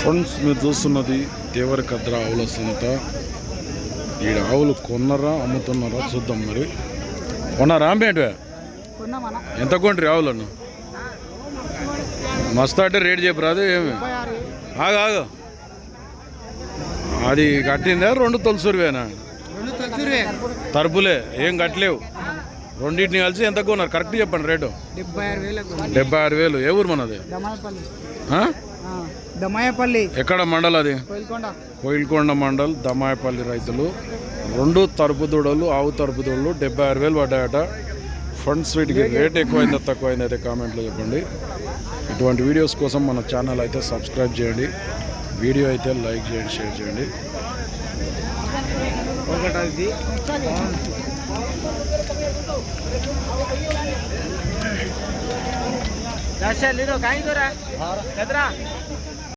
Friends మీరు చూస్తున్నది దేవరకద్ర ఆవుల సంత. ఈడ ఆవులు కొన్నరా అమ్ముతున్నారా చూద్దాం మరి. కొన్నారా కొన్నామన్నా. ఎంత కొంటారు ఆవులను? మస్తు అంటే రేట్ చెప్పరాదు ఏమి? ఆగు ఆగు. అది కట్టిందా రెండు తొలసూరువేనా? తరుపులే ఏం కట్టలేవు. రెండింటిని కలిసి ఎంత కొన్నారు? కరెక్ట్ చెప్పండి రేటు. డెబ్బై ఆరు వేలు. ఏ ఊరు మనది? దమాయపల్లి ఆ? దమాయపల్లి. ఎక్కడ మండల్ అది? కోయిల్కొండ. కోయిల్కొండ మండల్ దమాయపల్లి రైతులు. రెండు తరుపు దూడలు ఆవు తరుపు దూడలు డెబ్బై ఆరు వేలు పడ్డాయట. ఫండ్స్ వీటికి రేట్ ఎక్కువైందా తక్కువైందా అయితే కామెంట్లో చెప్పండి. ఇటువంటి వీడియోస్ కోసం మన ఛానల్ అయితే సబ్స్క్రైబ్ చేయండి. వీడియో అయితే లైక్ చేయండి షేర్ చేయండి. ఒకటి દસ લીધો કાંઈ દોરા કદરા